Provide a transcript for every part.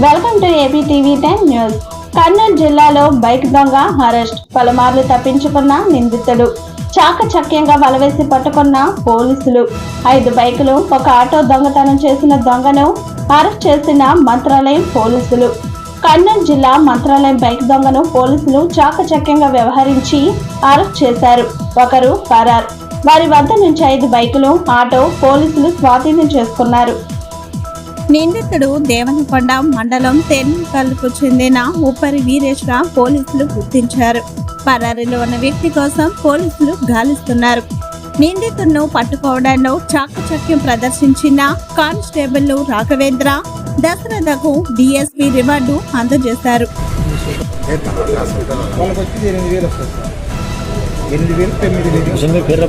Welcome to AP TV ten news. Kurnool జిల్లాలో bike దొంగ arrest. పలుమార్లు తప్పించుకున్న నిందితుడు. చాకచక్యంగా వలవేసి పట్టుకున్న పోలీసులు. ఐదు బైకులు ఒక ఆటో దొంగతనం చేసిన దొంగను అరెస్ట్ చేసిన మంత్రాలయం పోలీసులు. కర్నూలు జిల్లా మంత్రాలయం బైక్ దొంగను పోలీసులు చాకచక్యంగా వ్యవహరించి అరెస్ట్ చేశారు. ఒకరు ఫరార్. వారి వద్ద నుంచి ఐదు బైకులు ఆటో పోలీసులు స్వాధీనం చేసుకున్నారు. నిందితుడు దేవనకొండ మండలం తెన్నికల్కు చెందిన ఉప్పరి వీరేష్గా పోలీసులు గుర్తించారు. పరారీలో ఉన్న వ్యక్తి కోసం పోలీసులు గాలిస్తున్నారు. నిందితుడిను పట్టుకోవడంలో చాకచక్యం ప్రదర్శించిన కానిస్టేబుల్ రాఘవేంద్ర దశరథకు డిఎస్పీ రివార్డు అందజేశారు. వాళ్ళకి వచ్చి ఎనిమిది వేలు వస్తుంది సార్. ఎనిమిది వేలు.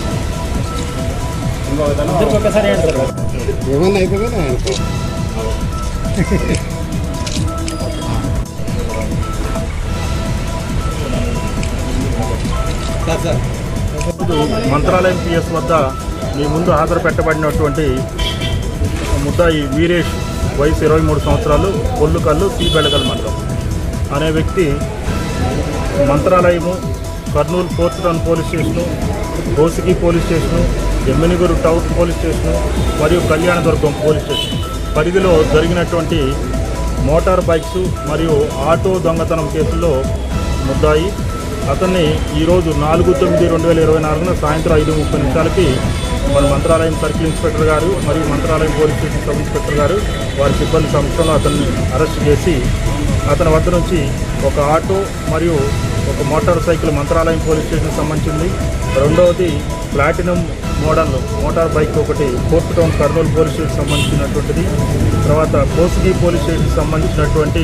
ఏమన్నా అయిపోయిందా మంత్రాలయం పిఎస్ వద్ద మీ ముందు హాజరు పెట్టబడినటువంటి ముద్దాయి వీరేష్ వయసు ఇరవై మూడు సంవత్సరాలు కొల్లుకల్లు సి బెళగల్ మండలం. అనే వ్యక్తి Mantralayam Kurnool fourth town police station Kosigi police station Emmiganur town police station మరియు కళ్యాణదుర్గం పోలీస్ స్టేషన్. పరిధిలో జరిగినటువంటి మోటార్ బైక్స్ మరియు ఆటో దొంగతనం కేసుల్లో ముద్దాయి. అతన్ని ఈరోజు నాలుగు తొమ్మిది రెండు వేల ఇరవై నాలుగున సాయంత్రం ఐదు ముప్పై నిమిషాలకి మన మంత్రాలయం సర్కిల్ ఇన్స్పెక్టర్ గారు మరియు Mantralayam police station sub inspector గారు వారి సిబ్బంది సంస్థలో అతన్ని అరెస్ట్ చేసి అతని వద్ద నుంచి ఒక ఆటో మరియు ఒక motor cycle Mantralayam police station సంబంధించింది. రెండవది ప్లాటినం మోడల్ మోటార్ బైక్ ఒకటి fourth town Kurnool police station సంబంధించినటువంటిది. తర్వాత కోసిగి పోలీస్ స్టేషన్కి సంబంధించినటువంటి